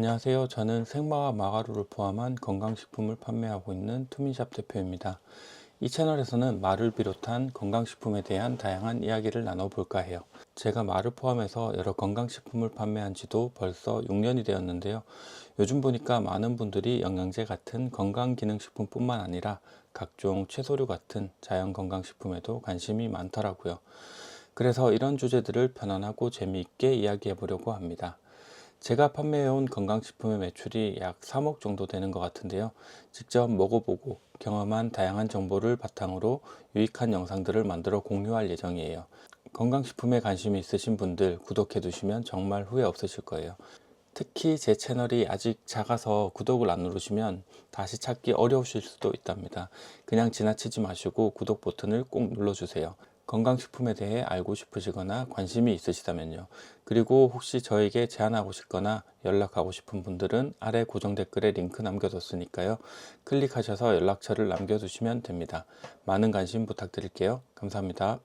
안녕하세요. 저는 생마와 마가루를 포함한 건강식품을 판매하고 있는 투민샵 대표입니다. 이 채널에서는 말을 비롯한 건강식품에 대한 다양한 이야기를 나눠볼까 해요. 제가 말을 포함해서 여러 건강식품을 판매한 지도 벌써 6년이 되었는데요. 요즘 보니까 많은 분들이 영양제 같은 건강기능식품뿐만 아니라 각종 채소류 같은 자연건강식품에도 관심이 많더라고요. 그래서 이런 주제들을 편안하고 재미있게 이야기해 보려고 합니다. 제가 판매해온 건강식품의 매출이 약 3억 정도 되는 것 같은데요. 직접 먹어보고 경험한 다양한 정보를 바탕으로 유익한 영상들을 만들어 공유할 예정이에요. 건강식품에 관심이 있으신 분들 구독해 두시면 정말 후회 없으실 거예요. 특히 제 채널이 아직 작아서 구독을 안 누르시면 다시 찾기 어려우실 수도 있답니다. 그냥 지나치지 마시고 구독 버튼을 꼭 눌러주세요. 건강식품에 대해 알고 싶으시거나 관심이 있으시다면요. 그리고 혹시 저에게 제안하고 싶거나 연락하고 싶은 분들은 아래 고정 댓글에 링크 남겨뒀으니까요. 클릭하셔서 연락처를 남겨두시면 됩니다. 많은 관심 부탁드릴게요. 감사합니다.